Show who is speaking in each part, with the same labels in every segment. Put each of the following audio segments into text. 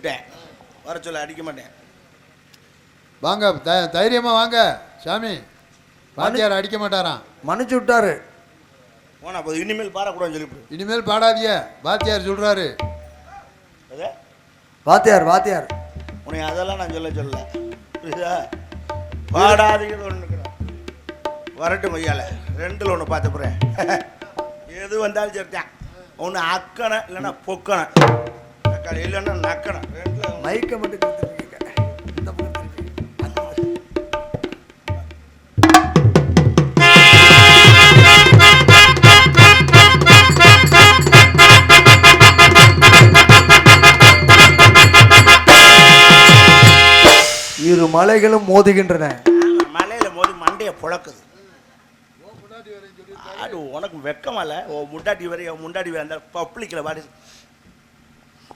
Speaker 1: விட்டுட்டேன். வர சொல்ல அடிக்க மாட்டேன்.
Speaker 2: வாங்க த தைரியமாக வாங்க சாமி. வாத்தியார் அடிக்க மாட்டாராம்.
Speaker 3: மன்னிச்சு விட்டாரு.
Speaker 1: போனா போது இனிமேல் பாடக்கூடாதுன்னு சொல்லிவிடு.
Speaker 2: இனிமேல் பாடாதீங்க வாத்தியார் சொல்கிறாரு
Speaker 1: அதே?
Speaker 3: வாத்தியார் வாத்தியார்.
Speaker 1: உன்னை அதெல்லாம் நான் சொல்ல புரியுதா? பாடாதீங்கன்னு ஒன்று வரட்டும் மையால ரெண்டில் ஒன்று பார்த்து போகிறேன் எது வந்தாலும் சரிதான். ஒன்று அக்கணை இல்லைன்னா பொக்கணை அக்கறை இல்லைன்னா நக்கணை ரெண்டில்
Speaker 3: மைக்கை மட்டும் கொடுத்துருக்கீங்க. இந்த பக்கம். இரு மலைகளும் மோதுகின்றன.
Speaker 1: மலையில் மோதி மண்டையை புழக்குது. அது உனக்கு வெக்கமல்ல. ஓ முண்டாட்டி வரை என் முண்டாட்டி வரை அந்த பப்ளிக்கில் பாடி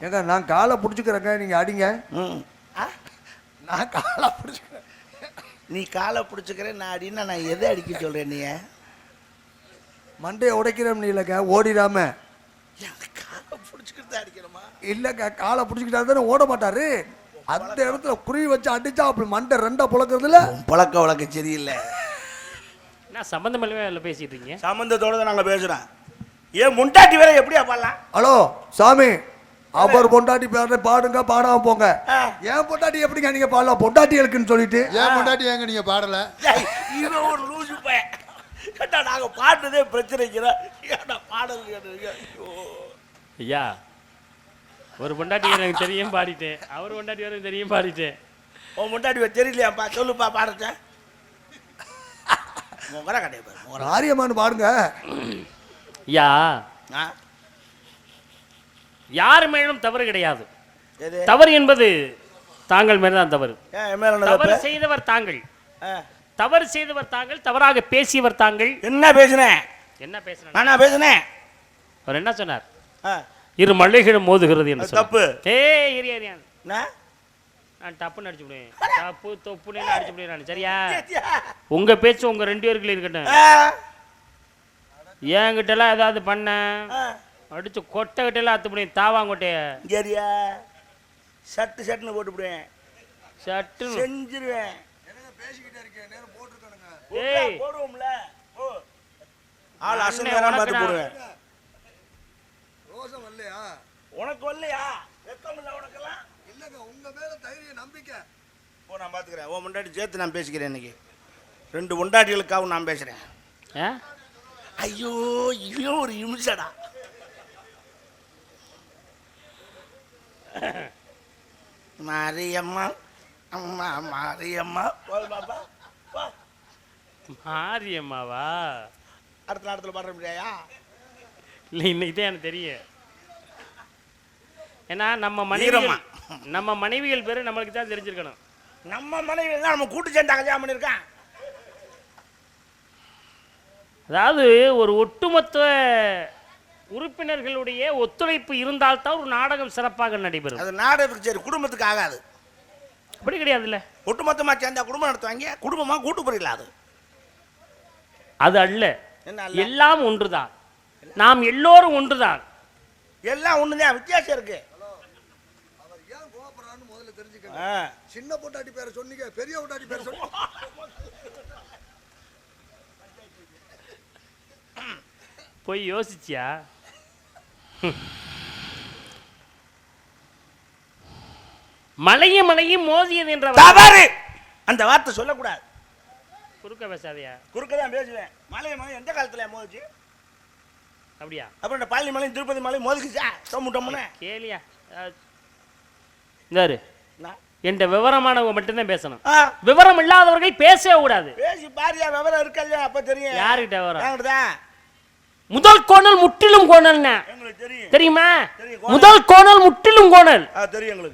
Speaker 3: ஏங்க நான் காலை பிடிச்சிக்கிறேங்க நீங்க அடிங்க.
Speaker 1: ம். ஆ?
Speaker 3: நான் காலை பிடிச்சிக்கிறேன்.
Speaker 1: நீ காலை பிடிச்சிக்கிறேன் நான் அடின்னா நான் எதை அடிக்க சொல்கிறேன் நீ?
Speaker 3: மண்டையை உடைக்கிறோம் நீ இல்லைங்க ஓடிடாம
Speaker 1: காலை பிடிச்சிக்கிறது அடிக்கணுமா?
Speaker 3: இல்லைங்க காலை பிடிச்சிக்கிட்டா தானே ஓட மாட்டாரு. அந்த இடத்துல குறி வச்சு அடிச்சா அப்படி மண்டை ரெண்டா புழக்கிறதுல?
Speaker 1: பழக்க வழக்கம் சரியில்லை.
Speaker 4: என்ன சம்பந்தம் இல்லை பேசிட்டு இருக்கீங்க?
Speaker 1: சம்பந்தத்தோட தான் நாங்கள் பேசுகிறோம் ஏன் முண்டாட்டி வேற எப்படியா பாடலாம்?
Speaker 3: ஹலோ சாமி. அவர் பொண்டாட்டி பாடு பாடுங்க பாடாம போங்க. ஏன் பொண்டாட்டி எப்படிங்க நீங்க பாடலாம்? பொண்டாட்டி இருக்குன்னு சொல்லிட்டு
Speaker 2: ஏன் முன்னாடி ஏங்க நீங்கள் பாடலை?
Speaker 1: இவன் ஒரு லூசு பையன். கேட்டா நாங்கள் பாடுறதே பிரச்சனைக்கிறோம் ஏன்டா பாடல் ஐயோ.
Speaker 4: ஐயா ஒரு பொண்டாட்டி எனக்கு தெரியும் பாடிட்டேன் அவர் பொண்டாட்டி எனக்கு தெரியும் பாடிட்டேன்
Speaker 1: உன் முண்டாட்டி வேற தெரியலையாப்பா? சொல்லுப்பா பாடுறேன் முகர கடையை பாரு முகர
Speaker 3: ஆரியமானு பாடுங்க.
Speaker 4: ஐயா
Speaker 1: ஆ.
Speaker 4: யார் மேலும் தவறு கிடையாது. தவறு என்பது தாங்கள் தவறு.
Speaker 1: மேல என்ன
Speaker 4: தவறு
Speaker 1: தப்பு?
Speaker 4: செய்தவர் தாங்கள். தவறு செய்தவர் தாங்கள் தவறாக பேசியவர் தாங்கள்.
Speaker 1: என்ன பேசுனேன்
Speaker 4: என்ன பேசுறாங்க
Speaker 1: நானா பேசுனேன்
Speaker 4: அவர் என்ன சொன்னார்? இரு மல்லிகளும் மோதுகிறது என்று.
Speaker 1: தப்பு.
Speaker 4: ஏரியா ஏரியா
Speaker 1: என்ன?
Speaker 4: நான் டப்புன்னு அடிச்சு விடுவேன். தப்பு தொப்புன்னு அடிச்சு விடுவேன் நான்? சரியா? உங்க பேச்சு உங்க ரெண்டு பேருக்குள்ள இருக்கட்டும். என்கிட்ட எல்லாம் ஏதாவது பண்ண. அடிச்சு கொட்டை கிட்ட எல்லாம் அத்து முடியும் தாவாங்கொட்டைய.
Speaker 1: சரியா? சட்டு சட்டுன்னு போட்டுவிடுவேன்
Speaker 4: சட்டு
Speaker 1: செஞ்சிருவேன்.
Speaker 4: ஏய்.
Speaker 1: போடுவோம்ல. ஓ ஆள்
Speaker 4: உனக்கு
Speaker 1: பார்த்து போடுவேன்.
Speaker 3: ரோசம் இல்லையா
Speaker 1: உனக்கு வரலையா? வெக்கம் இல்லை உனக்கெல்லாம்?
Speaker 3: இல்லங்க உங்க மேல தைரிய நம்பிக்கை.
Speaker 1: ஓ நான் பார்த்துக்கிறேன். உன் முண்டாட்டி சேர்த்து நான் பேசிக்கிறேன் இன்னைக்கு. ரெண்டு முண்டாட்டிகளுக்காகவும் நான் பேசுகிறேன்
Speaker 4: ஆ?
Speaker 1: ஐயோ இவன் ஒரு இம்சடா. மாரியம்மா அம்மா மாரியம்மா. போதும் பாப்பா வா
Speaker 4: மாரியம்மாவா?
Speaker 1: அடுத்த நேரத்தில் பாடுற முடியாயா
Speaker 4: இல்லை இன்னைக்கு தான் எனக்கு தெரியும். ஏன்னா நம்ம
Speaker 1: வீரம்மா.
Speaker 4: மனைவிகள் நம்ம மனைவிகள் பேரு நம்மளுக்கு தான் தெரிஞ்சிருக்கணும்.
Speaker 1: நம்ம மனைவி தான் நம்ம கூட்டு சேர்ந்தா கல்யாணம் பண்ணியிருக்கான்
Speaker 4: அதாவது ஒரு ஒட்டுமொத்த உறுப்பினர்களுடைய ஒத்துழைப்பு இருந்தால்தான் ஒரு நாடகம் சிறப்பாக நடைபெறும்.
Speaker 1: அது நாடகத்துக்கு சரி குடும்பத்துக்கு ஆகாது.
Speaker 4: அப்படி கிடையாதுல்ல?
Speaker 1: ஒட்டுமொத்தமாக சேர்ந்தா குடும்பம் நடத்துவாங்க குடும்பமாக கூட்டு புரியல அது.
Speaker 4: அது அல்ல? எல்லாம் ஒன்றுதான். நாம் எல்லோரும் ஒன்றுதான்.
Speaker 1: எல்லாம் ஒண்ணுதான் வித்தியாசம் இருக்கு.
Speaker 3: அவர் ஏன் கோபப்படுறான்னு முதல்ல தெரிஞ்சுக்கங்க.
Speaker 1: ஆ.
Speaker 3: சின்ன பொண்டாட்டி பேரை சொன்னீங்க பெரிய பொண்டாட்டி பேரை சொன்னீங்க.
Speaker 4: போய் யோசிச்சியா மலையும் மலையும் மோதியது என்ற
Speaker 1: தவறு! அந்த வார்த்தை சொல்லக்கூடாது.
Speaker 4: குறுக்க பேசாதயா.
Speaker 1: குறுக்க தான் பேசுவேன். மலை மலை எந்த காலத்துல மோதிச்சு?
Speaker 4: அப்படியா?
Speaker 1: அப்புறம் இந்த பழனி மலையும் திருப்பதி மலையும் மோதிக்குச்சா டொம்மு டொம்முன்னு.
Speaker 4: கேளியா. இந்தாரு. என்ற விவரமானவங்க மட்டும்தான் பேசணும். விவரம் இல்லாதவர்கள் பேசவே கூடாது.
Speaker 1: பேசி பாரியா விவரம் இருக்கா அப்ப தெரியும்.
Speaker 4: யாருக்கிட்ட விவரம். முதல் கோணல் முற்றிலும் கோணல்னா
Speaker 1: எங்களுக்கு தெரியும். கோணல்.
Speaker 4: முதல் கோணல் முற்றிலும் கோணல்.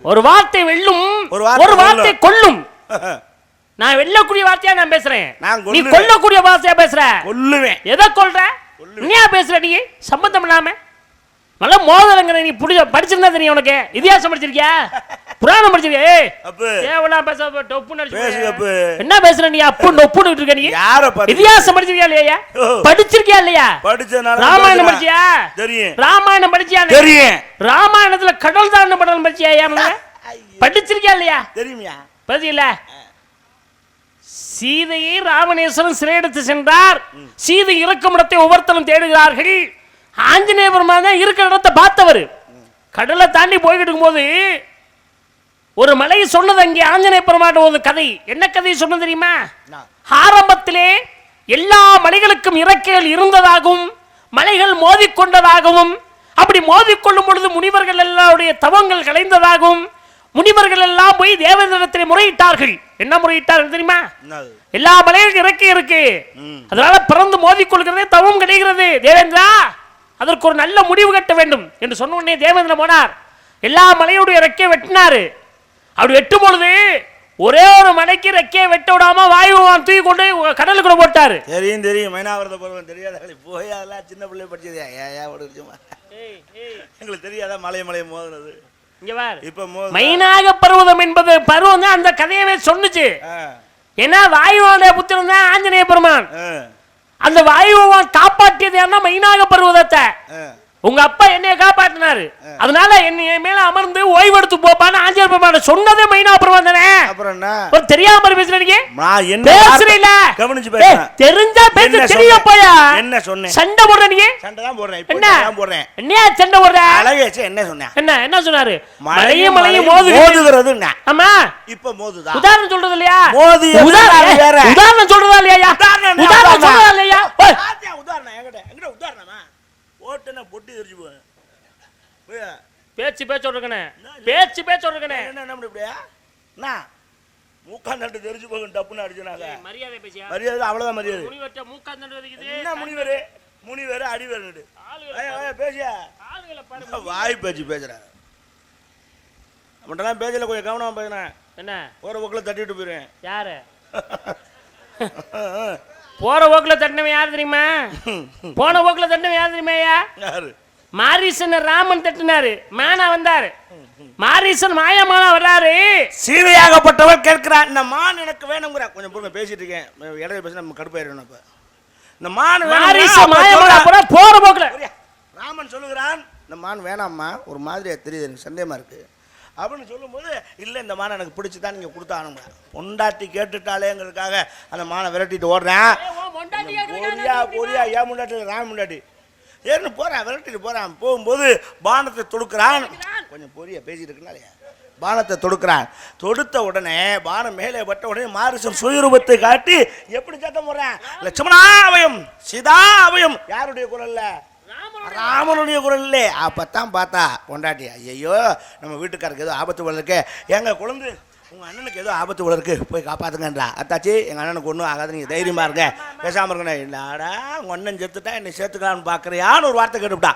Speaker 4: ஒரு வார்த்தை வெல்லும்
Speaker 1: ஒரு வார்த்தை கொல்லும்.
Speaker 4: நான் வெல்லக்கூடிய வார்த்தையா நான் பேசுறேன்? நீ. கொல்லக்கூடிய வார்த்தையா பேசுற?
Speaker 1: கொல்லுவேன்.
Speaker 4: எதை கொல்ற. நீயா பேசுற நீ? சம்பந்தம் இல்லாம நல்லா மோதலங்கிற நீ புடிச்ச படிச்சிருந்தா தெரியும் உனக்கு. இதிகாசம் படிச்சிருக்கியா? புராணம் படிச்சிருக்கியா? ஏய் தேவலாம் பேச.
Speaker 1: அப்பு.
Speaker 4: என்ன பேசுற நீ? அப்பு நொப்புன்னு இருக்க நீ.
Speaker 1: யார
Speaker 4: இதிகாசம் படிச்சிருக்கியா இல்லையா. படிச்சிருக்கியா இல்லையா?
Speaker 1: படிச்சனால
Speaker 4: ராமாயணம் படிச்சியா?
Speaker 1: தெரியும்.
Speaker 4: ராமாயணம் படிச்சியா
Speaker 1: தெரியும்.
Speaker 4: ராமாயணத்துல கடல் தாண்ட படம் படிச்சியா ஏன் படிச்சிருக்கியா இல்லையா?
Speaker 1: தெரியுமியா?
Speaker 4: பதில. சீதையை ராமநேஸ்வரன் சிறையெடுத்து சென்றார். சீதை இருக்கும் இடத்தை ஒவ்வொருத்தரும் தேடுகிறார்கள். ஆஞ்சநேய பெருமான் தான் இருக்கிற இடத்தை பார்த்தவர். கடலை தாண்டி போய்கிட்டு இருக்கும்போது ஒரு மலை சொன்னது அங்கே ஆஞ்சநேய பெருமான் ஒரு கதை. என்ன கதை சொன்னது தெரியுமா. ஆரம்பத்திலே எல்லா மலைகளுக்கும் இறக்கைகள் இருந்ததாகவும் மலைகள் மோதிக்கொண்டதாகவும் அப்படி மோதிக்கொள்ளும் பொழுது முனிவர்கள் எல்லாருடைய தவங்கள் கலைந்ததாகவும் முனிவர்கள் எல்லாம் போய் தேவேந்திரத்தில் முறையிட்டார்கள். என்ன முறையிட்டார்கள் தெரியுமா? எல்லா மலைகளுக்கும் இறக்கை இருக்கு. அதனால பிறந்து மோதிக்கொள்கிறதே தவம் கிடைக்கிறது. தேவேந்திரா அதற்கு ஒரு நல்ல முடிவு கட்ட வேண்டும் என்று சொன்ன உடனே தேவேந்திரன் போனார். எல்லா மலையுடைய ரெக்கையை வெட்டினாரு. அப்படி வெட்டும் பொழுது ஒரே ஒரு மலைக்கு ரெக்கையை வெட்ட விடாம வாயு பகவான் தூக்கி கொண்டு கடலுக்குள்ள போட்டாரு.
Speaker 1: தெரியும் தெரியும். மைனாவிரத பருவம் தெரியாத போய் அதெல்லாம் சின்ன பிள்ளை படிச்சது. ஓடிச்சுமா எங்களுக்கு தெரியாதா மலை மலை மோதுனது
Speaker 4: மைனாக பர்வதம் என்பது பருவம் தான் அந்த கதையவே சொன்னுச்சு. ஏன்னா வாயுவோட புத்திரன் தான் ஆஞ்சநேய பெருமான். அந்த வாயுவான் காப்பாற்றியது என்ன மைனாக பருவதத்தை. உங்க அப்பா என்னைய காப்பாத்தினாரு. அதனால என்னை என் மேல அமர்ந்து ஓய்வெடுத்து போப்பான்னு ஆஞ்சநேய பெருமான் சொன்னதே மைனா பெருமான் தானே
Speaker 1: அப்புறம் என்ன?
Speaker 4: ஒரு தெரியாம பேசுற நீங்க?
Speaker 1: நான் என்ன
Speaker 4: பேசுறீல
Speaker 1: கவனிச்சு பேசுறேன்.
Speaker 4: தெரிஞ்சா பேச
Speaker 1: என்ன
Speaker 4: தெரிய? போயா?
Speaker 1: என்ன சொன்னேன்?
Speaker 4: சண்டை போடுற நீங்க
Speaker 1: சண்டை தான் போடுறேன். இப்போ
Speaker 4: என்ன?
Speaker 1: தான் போடுறேன்.
Speaker 4: என்னையா சண்டை போடுற?
Speaker 1: அழகேச்சு என்ன சொன்னேன்?
Speaker 4: என்ன என்ன சொன்னாரு?
Speaker 1: மழையும்
Speaker 4: மலையும்
Speaker 1: மோது
Speaker 4: மோது
Speaker 1: மோதுகிறதுன்னா.
Speaker 4: ஆமா.
Speaker 1: இப்ப மோதுதா?
Speaker 4: உதாரணம் சொல்றது இல்லையா
Speaker 1: மோதியது
Speaker 4: உதாரணம். உதாரணம் சொல்றதா இல்லையா?
Speaker 1: உதாரணம் என்ன?
Speaker 4: உதாரணம் சொல்றதா இல்லையா?
Speaker 1: பாத்தியா உதாரணம். என்கிட்ட என்கிட்ட உதாரணமா? ஓட்டுன பொட்டி தெரிஞ்சு போய்,
Speaker 4: பேச்சு பேச்சு இருக்கனே பேச்சு பேச்சு இருக்கனே
Speaker 1: என்ன என்ன இப்படியா என்ன? மூக்கா நட்டு தெரிஞ்சு போகும் டப்புன்னு அடிச்சுனாங்க
Speaker 4: மரியாதை பேசியா?
Speaker 1: மரியாதை அவ்வளவுதான் மரியாதை.
Speaker 4: முனிவர்ட்ட மூக்காந்தண்டு வதைக்குது
Speaker 1: என்ன முனிவரு? முனிவரு அடிவரு பேசியா? வாய் பேச்சு பேசுறேன் மட்டும் பேஜில் கொஞ்சம் கவனமா பேசுனேன்
Speaker 4: என்ன?
Speaker 1: ஒரு பக்கில் தட்டிட்டு போயிடுவேன்
Speaker 4: யாரு? போற போக்குல தட்டினவன் யார் தெரியுமா? போன போக்குல தட்டினவன் யார் தெரியுமா ஐயா?
Speaker 1: யாரு?
Speaker 4: மாரீசன் ராமன் தட்டினாரு. மானா வந்தாரு. மாரீசன் மாயமானா வர்றாரு.
Speaker 1: சீதையாகப்பட்டவர் கேட்கிறான் இந்த மான் எனக்கு வேணுங்கிற கொஞ்சம் பொறுங்க பேசிட்டு இருக்கேன். இடையில பேசி நம்ம கடுப்பாயிடணும் இப்ப இந்த மான்
Speaker 4: மாரீசன்
Speaker 1: அப்ப
Speaker 4: மாயமானா
Speaker 1: சொல்றான்.
Speaker 4: போற போக்குல?
Speaker 1: ராமன் சொல்லுகிறான் இந்த மான் வேணாம்மா. ஒரு மாதிரியா தெரியுது எனக்கு சந்தேகமா இருக்கு. அப்படின்னு சொல்லும்போது இல்லை இந்த மானை எனக்கு பிடிச்சி தான் நீங்கள் கொடுத்தானுங்க பொண்டாட்டி கேட்டுட்டாலேங்கிறதுக்காக அந்த மானை விரட்டிட்டு ஓடுறேன். பொரியா பொரியா ஏன் முண்டாட்டி ராம முண்டாட்டி ஏன்னு போகிறான் விரட்டிட்டு போகிறான் போகும்போது பானத்தை தொடுக்கிறான். கொஞ்சம் பொரியா பேசிட்டு இருக்கனாலே பானத்தை தொடுக்கிறான். தொடுத்த உடனே பானம் மேலே பட்ட உடனே மாரிசன் சுயரூபத்தை காட்டி எப்படி சத்தம் போடுறேன்? லட்சுமணா அபயம் சீதா அபயம் யாருடைய குரல்ல? ராமனுடைய குரல். இல்லை. அப்பத்தான் பார்த்தா பொண்டாட்டி ஐயோ நம்ம வீட்டுக்காருக்கு ஏதோ ஆபத்து போல இருக்கு. எங்க குழந்தை உங்கள் அண்ணனுக்கு ஏதோ ஆபத்து போல இருக்கு. போய் காப்பாத்துங்கன்றா. அத்தாச்சி எங்கள் அண்ணனுக்கு ஒன்றும் ஆகாது நீங்கள் தைரியமாக இருங்க. பேசாமல் இருக்கணும் இல்லடா உங்கள் அண்ணன் செத்துட்டா என்னை சேர்த்துக்கலான்னு பார்க்குறியான்னு ஒரு வார்த்தை கேட்டுவிட்டா.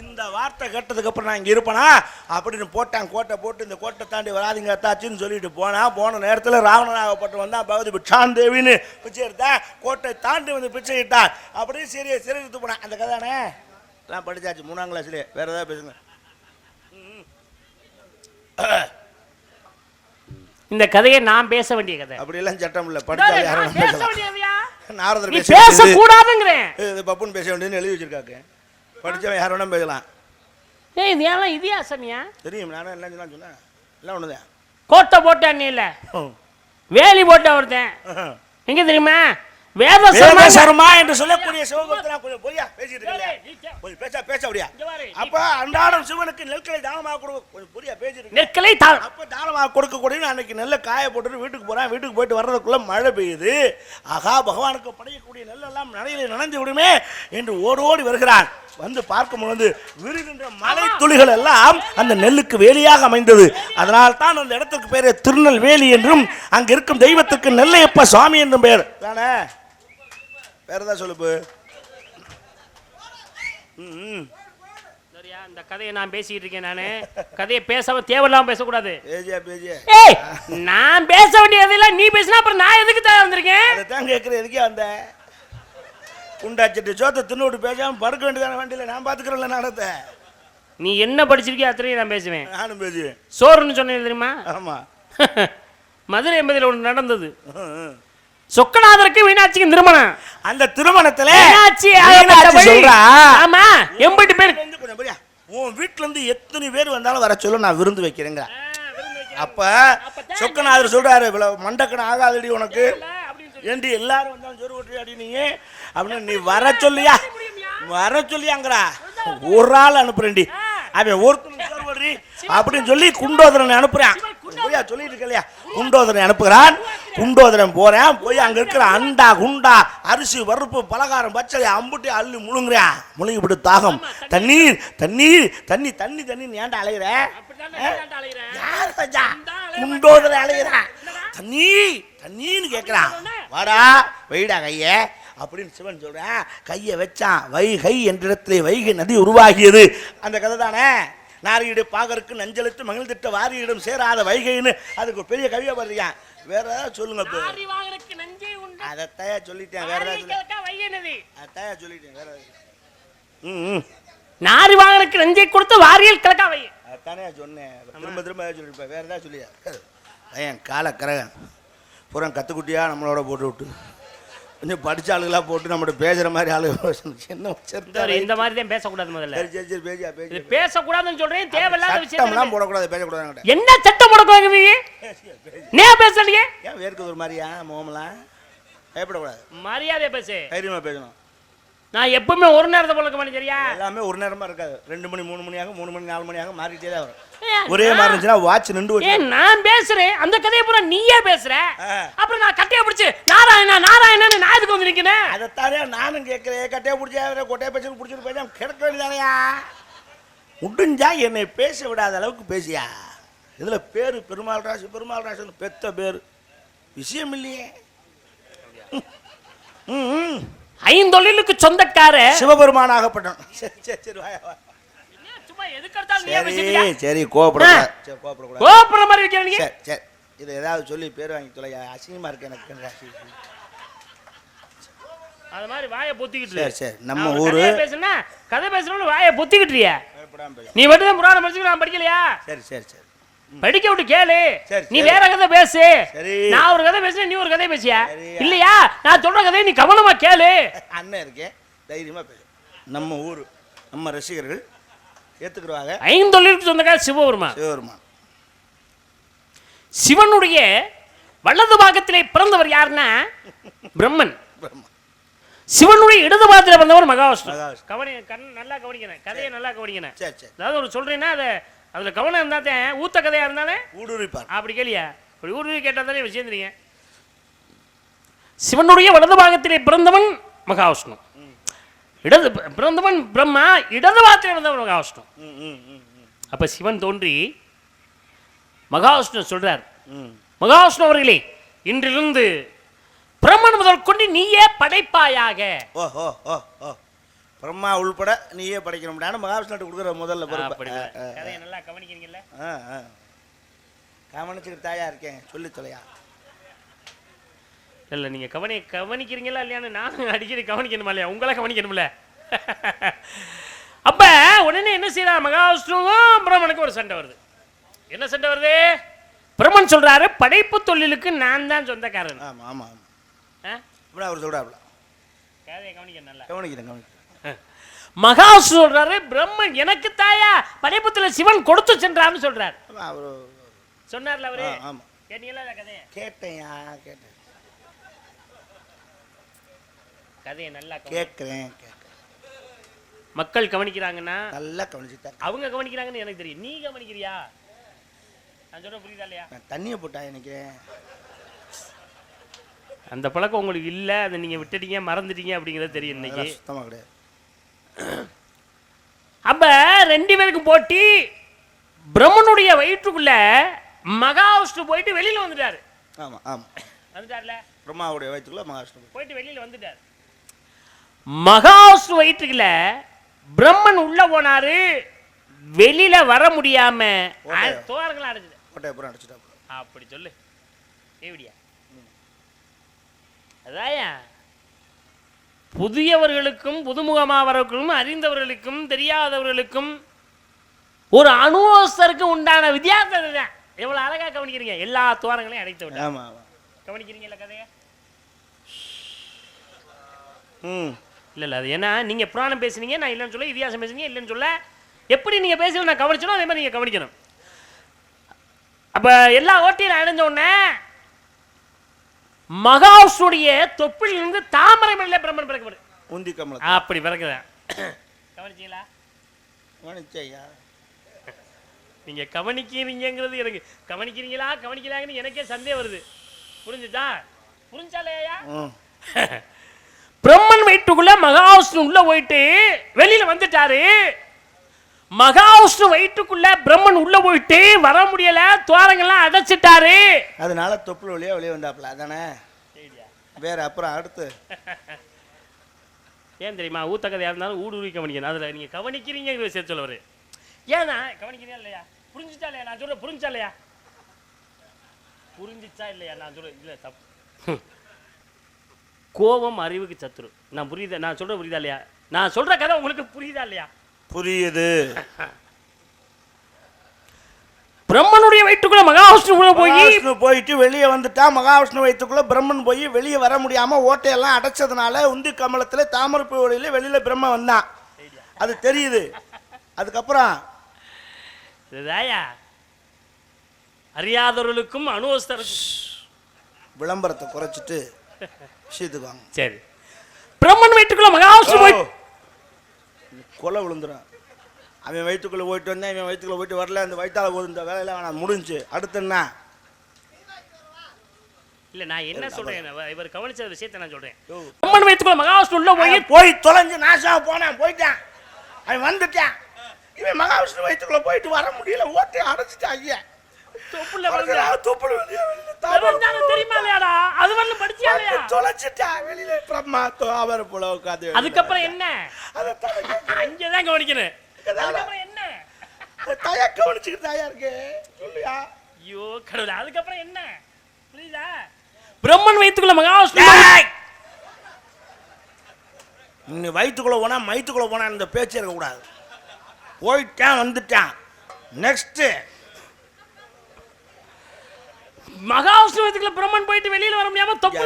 Speaker 1: இந்த வார்த்தை கேட்டதுக்கப்புறம் நான் இங்கே இருப்பேனா? அப்படின்னு போட்டான் கோட்டை போட்டு இந்த கோட்டை தாண்டி வராதிங்க அத்தாச்சின்னு சொல்லிட்டு போனால் போன நேரத்தில் ராவணனாகப்பட்டு வந்தான் பகவதி பிட்சான் தேவின்னு பிச்சை எடுத்தா கோட்டை தாண்டி வந்து பிச்சை இட்டான். அப்படியே சரி சிறை எடுத்து போனான். அந்த கதானே எல்லாம் படிச்சாச்சு மூணாம் கிளாஸ்லேயே வேற ஏதாவது பேசுங்க.
Speaker 4: இந்த கதையை நான் பேச வேண்டிய கதை.
Speaker 1: அப்படியெல்லாம் சட்டம் இல்லை. படிச்சா யாரும் பேசலாம்? நாரதர்
Speaker 4: நீ
Speaker 1: பேச
Speaker 4: பேச
Speaker 1: வேண்டியது.
Speaker 4: கூடாதுங்கிறேன்
Speaker 1: இது பப்புன்னு பேச வேண்டியதுன்னு எழுதி வச்சிருக்காங்க படிச்சவன் யார் வேணா பேசலாம்.
Speaker 4: ஏய் இது ஏன் இதிகாசமியா
Speaker 1: தெரியும் நானும் எல்லாம் சொன்னா சொன்னேன் எல்லாம் ஒண்ணுதான்.
Speaker 4: கோட்டை போட்ட நீ இல்ல வேலி போட்ட ஒருத்தன். எங்க தெரியுமா? வேத
Speaker 1: வேத சர்மா என்று சொல்லக்கூடிய சிவபக்தனா கொஞ்சம் பொய்யா பேசிட்டு கொஞ்சம் பேச பேச
Speaker 4: பாரு.
Speaker 1: அப்ப அன்றாடம் சிவனுக்கு நெற்களை தானமாக கொடுக்க கொஞ்சம் பொய்யா பேசிட்டு.
Speaker 4: நெற்களை
Speaker 1: அப்ப தானமாக கொடுக்கக்கூடிய அன்னைக்கு நெல்லை காய போட்டுட்டு வீட்டுக்கு போறேன். வீட்டுக்கு போயிட்டு வர்றதுக்குள்ள மழை பெய்யுது. ஆகா பகவானுக்கு படையக்கூடிய நெல்லெல்லாம் நனையில நனைஞ்சு விடுமே என்று ஓடி ஓடி வருகிறான். வந்து பார்க்கும் பொழுது விருகின்ற மலை துளிகள் எல்லாம் அந்த நெல்லுக்கு வேலியாக அமைந்தது. அதனால் தான் அந்த இடத்துக்கு பேரு திருநெல்வேலி என்றும் அங்க இருக்கும் தெய்வத்துக்கு நெல்லையப்ப சுவாமி என்றும் பெயர். தானே? வேற ஏதாவது சொல்லுப்பு ம்,
Speaker 4: இந்த கதையை நான் பேசிக்கிட்டு இருக்கேன் நானு. கதையை பேசாம தேவையில்லாம பேசக்கூடாது. ஏய் நான் பேச வேண்டியதெல்லாம் நீ பேசினா அப்புறம் நான் எதுக்கு தேவை வந்திருக்கேன்?
Speaker 1: அதைத்தான் கேட்குறேன் எதுக்கே வந்த? குண்டாச்சிட்டு சோத்தை தின்னுட்டு பேசாம படுக்க வேண்டியதான வண்டியில்? நான் பார்த்துக்கிறேன்ல நடத்த.
Speaker 4: நீ என்ன படிச்சிருக்கியோ அத்தனையும் நான் பேசுவேன்.
Speaker 1: நானும் பேசுவேன்.
Speaker 4: சோறுன்னு சொன்னேன் தெரியுமா?
Speaker 1: ஆமா.
Speaker 4: மதுரை என்பதில் ஒன்று நடந்தது. சொக்கநாதருக்கு மீனாட்சிக்கு திருமணம்.
Speaker 1: அந்த திருமணத்துல
Speaker 4: மீனாட்சி.
Speaker 1: சொல்றா
Speaker 4: ஆமா எண்பது பேர்.
Speaker 1: உன் வீட்டுல இருந்து எத்தனை பேர் வந்தாலும் வர சொல்ல நான் விருந்து வைக்கிறேங்க அப்ப சொக்கநாதர் சொல்றாரு இவ்வளவு மண்டக்கணம் ஆகாதடி உனக்கு. ஏண்டி எல்லாரும் வந்தாலும் ஜோறு ஓட்டு அடி நீங்க அப்படின்னு நீ வர சொல்லியா? வர சொல்லியாங்கிறா. ஒரு ஆள் அனுப்புறேன்டி. அவன் ஒருத்தன் ஜோறு அப்படின்னு சொல்லி குண்டோதரனை அனுப்புறான். சொல்லிட்டு இருக்கலையா குண்டோதரனை அனுப்புகிறான். குண்டோதரன் போறேன் போய் அங்க இருக்கிற அண்டா குண்டா அரிசி பருப்பு பலகாரம் பச்சளை அம்புட்டி அள்ளி முழுங்குறான். முழுங்கிவிட்டு தாகம். தண்ணீர் தண்ணீர் தண்ணி தண்ணி தண்ணி ஏன்டா அலையிற? யார் வச்சா? குண்டோதரை அலையிறான் தண்ணி தண்ணின்னு கேட்குறான் வாடா வைடா கைய. அப்படின்னு சிவன் சொல்றான். கையை வச்சான். வைகை என்ற இடத்திலே வைகை நதி உருவாகியது. அந்த கதை தானே? நாரியிட பாகருக்கு நஞ்சலிட்டு மகிழ்ந்திட்ட வாரியிடம் சேராத வைகைன்னு அதுக்கு பெரிய கவியை பாருங்க வேற ஏதாவது சொல்லுங்க இப்போ.
Speaker 4: அறிவாளருக்கு நஞ்சை உண்டு.
Speaker 1: அதைத்தையா சொல்லிட்டேன் வேற ஏதாவது.
Speaker 4: ஆரிக்கலக்கா வையனது
Speaker 1: அதைத்தையா சொல்லிட்டேன் வேற ஏதாவது. ம் ம்.
Speaker 4: நாரி வாகனுக்கு நஞ்சை கொடுத்து வாரியல் கிழக்கா வை
Speaker 1: அதானே சொன்னேன். திரும்ப திரும்ப சொல்லியிருப்பேன் வேற ஏதாவது சொல்லியா? பையன் கால கரகன் புறம் கத்துக்குட்டியா நம்மளோட போட்டு விட்டு. கொஞ்சம் படிச்ச ஆளுகளாக போட்டு நம்மகிட்ட பேசுகிற மாதிரி ஆளு என்ன வச்சிருந்தா
Speaker 4: சரி, இந்த மாதிரி தான் பேசக்கூடாது முதல்ல.
Speaker 1: சரி சரி சரி பேசியா பேசி
Speaker 4: பேசக்கூடாதுன்னு சொல்றேன் தேவையில்லாத
Speaker 1: சட்டம்லாம்
Speaker 4: விஷயம்
Speaker 1: போடக்கூடாது பேசக்கூடாது
Speaker 4: என்ன சட்டம் போடக்கூடாது நீ? நே பேசலையே?
Speaker 1: ஏன் வேர்க்குது ஒரு மாதிரியா முகமெல்லாம் பயப்படக்கூடாது.
Speaker 4: மரியாதை பேசு.
Speaker 1: தைரியமாக பேசணும்.
Speaker 4: நான் எப்பவுமே ஒரு நேரத்தை போல பண்ணி சரியா?
Speaker 1: எல்லாமே ஒரு நேரமா இருக்காது. ரெண்டு மணி மூணு மணியாக மூணு மணி நாலு மணியாக மாறிட்டே தான் வரும். ஒரே மாதிரி இருந்துச்சுன்னா வாட்ச் நின்று
Speaker 4: ஏன் நான் பேசுறேன். அந்த கதையை பூரா நீயே பேசுற. அப்புறம் நான் கட்டைய பிடிச்சு நாராயணா நாராயணன்னு நான் எதுக்கு வந்து நிக்கிறேன்?
Speaker 1: அதைத்தானே நானும் கேட்குறேன். கட்டையை பிடிச்சா கொட்டையை பேச்சு பிடிச்சிட்டு பேச கிடக்க வேண்டியதானையா? முடிஞ்சா என்னை பேச விடாத அளவுக்கு பேசியா? இதில் பேர் பெருமாள் ராசி பெருமாள் ராசின்னு பெத்த பேர். விஷயம் இல்லையே. ம், ம்.
Speaker 4: ஐந்தொழிலுக்கு சொந்தக்கார
Speaker 1: சிவபெருமானாகப்பட்டவன் சரி சரி சரி கோவப்படக்கூடாது
Speaker 4: கோபுற மாதிரி வைக்கிற நீ
Speaker 1: சரி சரி. இதை ஏதாவது சொல்லி பேர் வாங்கி தொலையா அசிங்கமாக இருக்கு எனக்கு
Speaker 4: அது மாதிரி வாயை பொத்திக்கிட்டு
Speaker 1: சரி சரி. நம்ம ஊரு
Speaker 4: பேசுனா கதை பேசுறவங்க வாயை பொத்திக்கிட்டுறிய. நீ மட்டும் தான் புராணம் படிச்சு நான் படிக்கலையா?
Speaker 1: சரி சரி சரி.
Speaker 4: படிக்க விட்டு கேளு. நீ. வேற கதை பேசு. நான் ஒரு கதை பேசுறேன் நீ ஒரு கதை பேசியா. இல்லையா? நான் சொல்ற கதையை நீ கவனமா கேளு.
Speaker 1: அண்ணன் இருக்கேன். தைரியமாக பேசு. நம்ம ஊர் நம்ம ரசிகர்கள் ஏற்றுக்குருவாங்க
Speaker 4: ஐந்தொழிலுக்கு சொந்தக்கார சிவபெருமான்.
Speaker 1: சிவபெருமான்.
Speaker 4: சிவனுடைய வலது பாகத்திலே பிறந்தவர் யாருன்னா? பிரம்மன்.
Speaker 1: பிரம்மா
Speaker 4: சிவனுடைய இடது பாகத்தில் பிறந்தவர் மகாவிஷ்ணு. கவனி கண் நல்லா கவனிக்கணும். கதையை நல்லா
Speaker 1: சரி.
Speaker 4: அதாவது ஒரு சொல்றேன்னா அதை அதுல கவனம் இருந்தாதான் ஊத்த கதையா இருந்தாலே?
Speaker 1: ஊடுருவிப்பார்.
Speaker 4: அப்படி கேளியா? அப்படி ஊர்வீ கேட்டால் தானே விஷயம் தெரியும் சிவனுடைய வலது பாகத்திலே பிறந்தவன் மகாவிஷ்ணு. இடது பிறந்தவன் பிரம்மா இடது பாகத்தில் பிறந்தவன் மகாவிஷ்ணு. அப்ப சிவன் தோன்றி மகாவிஷ்ணு சொல்றார்
Speaker 1: ம்.
Speaker 4: மகாவிஷ்ணு அவர்களே இன்றிலிருந்து பிரம்மன் முதல் கொண்டு நீயே படைப்பாயாக.
Speaker 1: பிரம்மா உள்பட நீயே படைக்கணும்டான்னு மகாவிஷ்ணுட்டு கொடுக்குற முதல்ல பொறுப்பு?
Speaker 4: நல்லா கவனிக்கிறீங்கல்ல?
Speaker 1: கவனிச்சுக்கிட்டு தாயா இருக்கேன். சொல்லி தொலையா.
Speaker 4: இல்ல நீங்க கவனி கவனிக்கிறீங்களா இல்லையான்னு நான் அடிக்கடி கவனிக்கணுமா இல்லையா? உங்களை கவனிக்கணும்ல. அப்ப உடனே என்ன செய்யறான் மகாவிஷ்ணுவும் பிரம்மனுக்கு ஒரு சண்டை வருது. என்ன சண்டை வருது? பிரம்மன் சொல்றாரு படைப்பு தொழிலுக்கு நான் தான் சொந்தக்காரன்.
Speaker 1: ஆமாம் ஆமாம்
Speaker 4: ஆ?
Speaker 1: இப்படி அவர் சொல்கிறாப்புல
Speaker 4: கதையை கவனிக்க நல்லா.
Speaker 1: கவனிக்கிறேன் கவனிக்கிறேன்.
Speaker 4: மகாவிஷ்ணு சொல்றாரு பிரம்மன் எனக்கு தாயா படைப்புத்துல சிவன் கொடுத்து சென்றான்னு சொல்றாரு.
Speaker 1: அவர்
Speaker 4: சொன்னார்ல அவரு? கேட்டீங்களா கதையை?
Speaker 1: கேட்டேன்யா கேட்டேன்.
Speaker 4: கதையை நல்லா.
Speaker 1: கேட்குறேன்
Speaker 4: மக்கள் கவனிக்கிறாங்கன்னா
Speaker 1: நல்லா கவனிச்சுட்டேன்
Speaker 4: அவங்க கவனிக்கிறாங்கன்னு எனக்கு தெரியும். நீ கவனிக்கிறியா? நான் சொல்ற புரியுதா இல்லையா?
Speaker 1: நான் தண்ணியை போட்டா எனக்கு.
Speaker 4: அந்த பழக்கம் உங்களுக்கு இல்லை அதை நீங்க விட்டுட்டீங்க மறந்துட்டீங்க அப்படிங்கிறது தெரியும் இன்னைக்கு.
Speaker 1: சுத்தமாக கிடையாது.
Speaker 4: அப்ப ரெண்டு பேருக்கும் போட்டி பிரம்மனுடைய வயிற்றுக்குள்ள மகாவிஷ்ணு போயிட்டு வெளியில வந்துட்டாரு.
Speaker 1: ஆமாம் ஆமாம்
Speaker 4: வந்துட்டார்ல?
Speaker 1: பிரம்மாவுடைய வயிற்றுக்குள்ள மகாவிஷ்ணு
Speaker 4: போயிட்டு. வெளியில வந்துட்டார். மகாவிஷ்ணு வயிற்றுக்குள்ள பிரம்மன் உள்ள போனாரு. வெளியில வர முடியாம. தோரங்களா அடைஞ்சது.
Speaker 1: அடிச்சுட்டாப்புல
Speaker 4: அப்படி சொல்லு. எப்படியா அதாயா புதியவர்களுக்கும் புதுமுகமாவர்களுக்கும் அறிந்தவர்களுக்கும் தெரியாதவர்களுக்கும் ஒரு அனுபவஸ்தருக்கு உண்டான வித்தியாசம் இதுதான். எவ்வளவு அழகா கவனிக்கிறீங்க. எல்லா துவாரங்களையும் அடைத்து விட்டா
Speaker 1: ஆமாம்
Speaker 4: கவனிக்கிறீங்கல்ல கதையை?
Speaker 1: ம்.
Speaker 4: இல்ல இல்ல அது ஏன்னா நீங்க புராணம் பேசுனீங்க நான் இல்லைன்னு சொல்ல இதிகாசம் பேசுனீங்க இல்லைன்னு சொல்ல. எப்படி நீங்க பேசணும் அதே மாதிரி நீங்க கவனிக்கணும். அப்ப எல்லா ஓட்டியும் அடைஞ்ச உடனே மகாசுடைய தொப்பில் இருந்து தாமரை மல்ல பிரம்மன் பிறக்கப்படுது.
Speaker 1: உந்தி கமலம்
Speaker 4: அப்படி பிறக்குறேன் கவனிச்சீங்களா?
Speaker 1: கவனிச்சையா
Speaker 4: நீங்க கவனிக்கிறீங்கிறது எனக்கு கவனிக்கிறீங்களா கவனிக்கலாங்கன்னு எனக்கே சந்தேகம் வருது. புரிஞ்சுதா? புரிஞ்சாலையா பிரம்மன் வயிற்றுக்குள்ள மகாவிஷ்ணு உள்ள போயிட்டு வெளியில வந்துட்டாரு. மகாவிஷ்ணு வயிற்றுக்குள்ள பிரம்மன் உள்ள போயிட்டு வர முடியல துவாரங்கள்லாம் அடைச்சிட்டாரு.
Speaker 1: அதனால தொப்புள் வழியா வெளியே வந்தாப்புல அதானே? வேற அப்புறம் அடுத்து.
Speaker 4: ஏன் தெரியுமா ஊத்த கதையா இருந்தாலும் ஊடுருவி கவனிக்கணும். அதுல நீங்க கவனிக்கிறீங்கிற விஷயம் சொல்லுவாரு. ஏன்னா கவனிக்கிறீங்களா இல்லையா? புரிஞ்சுச்சா இல்லையா? நான் சொல்ற புரிஞ்சா இல்லையா? புரிஞ்சிச்சா இல்லையா? நான் சொல்ற இல்ல தப்பு கோபம் அறிவுக்கு சத்துரு. நான் புரியுதா? நான் சொல்ற புரியுதா இல்லையா? நான் சொல்ற கதை உங்களுக்கு புரியுதா இல்லையா?
Speaker 1: புரியுது.
Speaker 4: பிரம்மனுடைய வயிற்றுக்குள்ள மகாவிஷ்ணு உள்ள போய்
Speaker 1: மகாவிஷ்ணு போயிட்டு வெளியே வந்துட்டா மகாவிஷ்ணு வயிற்றுக்குள்ள பிரம்மன் போய் வெளியே வர முடியாம ஓட்டையெல்லாம் அடைச்சதுனால உந்தி கமலத்துல தாமரப்பு வழியில வெளியில பிரம்ம வந்தான் அது தெரியுது. அதுக்கப்புறம்
Speaker 4: அறியாதவர்களுக்கும் அனுபவஸ்தருக்கும்
Speaker 1: விளம்பரத்தை குறைச்சிட்டு விஷயத்துக்கு வாங்க.
Speaker 4: சரி. பிரம்மன் வயிற்றுக்குள்ள மகாவிஷ்ணு போய்
Speaker 1: கொலை விழுந்துடும் அவன் வயிற்றுக்குள்ளே போயிட்டு வந்தேன் இவன் வயிற்றுக்குள்ளே போயிட்டு வரல அந்த வயிற்றால போது இந்த வேலையெல்லாம் வேணாம் முடிஞ்சு. அடுத்து என்ன?
Speaker 4: இல்ல நான் என்ன சொல்றேன்? இவர் கவனிச்ச விஷயத்தை நான் சொல்றேன்.
Speaker 1: யோ.
Speaker 4: பிரம்மன் வயிற்றுக்குள்ள மகாவிஷ்ணு உள்ள போய்
Speaker 1: போய் தொலைஞ்சு நாசம் போனான் போயிட்டான். அவன் வந்துட்டான். இவன் மகாவிஷ்ணு வயிற்றுக்குள்ளே போயிட்டு வர முடியல ஓட்டை அடைச்சிட்டான் ஐயா. வெளியே
Speaker 4: தெரியுமா இல்லையாடா? அது வந்து படிச்சியா இல்லையா?
Speaker 1: தொலைச்சிட்டான் வெளியில பிரம்மா அவர் போல உட்காந்து
Speaker 4: அதுக்கப்புறம் என்ன?
Speaker 1: அதை தானே
Speaker 4: கவனிக்கணும். அதுக்கப்புறம் என்ன?
Speaker 1: தாயா கவனிச்சுக்கிட்டு தாயா இருக்கு? சொல்லியா?
Speaker 4: ஐயோ கடவுளே அதுக்கப்புறம் என்ன? புரியுதா? பிரம்மன் வயிற்றுக்குள்ள மகாவிஷ்ணு
Speaker 1: நீ வயிற்றுக்குள்ள போனா மயிற்றுக்குள்ள போனா இந்த பேச்சு இருக்கக்கூடாது. போயிட்டான் வந்துட்டான். நெக்ஸ்ட்
Speaker 4: மகாவிஷ்ணு வயிற்றுக்குள்ள பிரம்மன் போயிட்டு வெளியில வர முடியாம தொப்பு